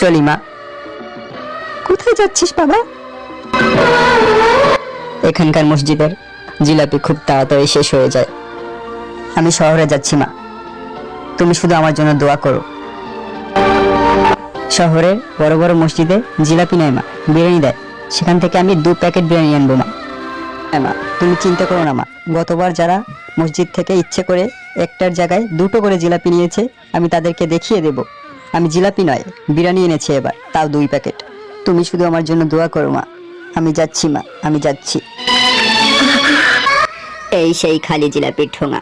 চলি মা। কোথায় যাচ্ছিস বাবা? এখানকার মসজিদের জিলাপি খুব তাড়াতাড়ি শেষ হয়ে যায়। আমি শহরে যাচ্ছি মা। তুমি শুধু আমার জন্য দোয়া করো। শহরের বড় বড় মসজিদে জিলাপি নেয় মা। বিরিয়ানি দেয়। সেখান থেকে আমি দু প্যাকেট বিরিয়ানি আনব মা। হ্যাঁ মা তুমি চিন্তা করো না মা। গতবার যারা মসজিদ থেকে ইচ্ছে করে একটার জায়গায় দুটো করে জিলাপি নিয়েছে আমি তাদেরকে দেখিয়ে দেব। আমি জিলাপি নয়, বিরিয়ানি এনেছি এবার, তাও দুই প্যাকেট। তুমি শুধু আমার জন্য দোয়া করো, মা। আমি যাচ্ছি, মা, আমি যাচ্ছি। এই সেই খালি জিলাপির ঠোঙা।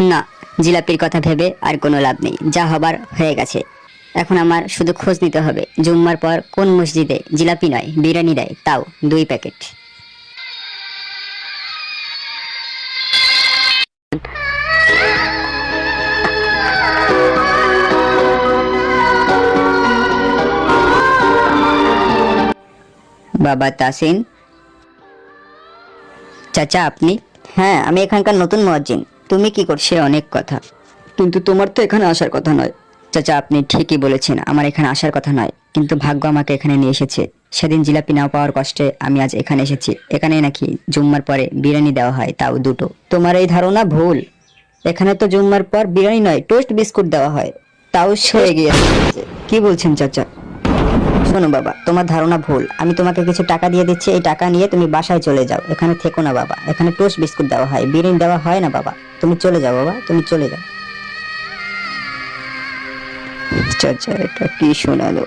না, জিলাপির কথা ভেবে আর কোনো লাভ নেই। যা হবার হয়ে গেছে। এখন আমার শুধু খোঁজ নিতে হবে, জুম্মার পর কোন মসজিদে জিলাপি নয়, বিরিয়ানি দেয়, তাও দুই প্যাকেট। বাবা তাসিন। চাচা আপনি? হ্যাঁ আমি এখানকার নতুন মুয়াজ্জিন তুমি কি করছে? অনেক কথা। কিন্তু তোমার তো এখানে আসার কথা নয়। চাচা আপনি ঠিকই বলেছেন আমার এখানে আসার কথা নয়। কিন্তু ভাগ্য আমাকে এখানে নিয়ে এসেছে। সেদিন জিলাপি না পাওয়ার কষ্টে আমি আজ এখানে এসেছি। এখানে নাকি জুম্মার পরে বিরিয়ানি দেওয়া হয় তাও দুটো। তোমার এই ধারণা ভুল। এখানে তো জুম্মার পর বিরিয়ানি নয় টোস্ট বিস্কুট দেওয়া হয়। তাও সয়ে গিয়েছে। কি বলছেন চাচা? শোনো বাবা, তোমার ধারণা ভুল। আমি তোমাকে কিছু টাকা দিয়ে দিচ্ছি, এই টাকা নিয়ে তুমি বাসায় চলে যাও। এখানে থেকো না বাবা, এখানে টোস্ট বিস্কুট দেওয়া হয়, বিরিয়ানি দেওয়া হয় না বাবা। তুমি চলে যাও বাবা, তুমি চলে যাও। চাচা এটা কি শোনালো?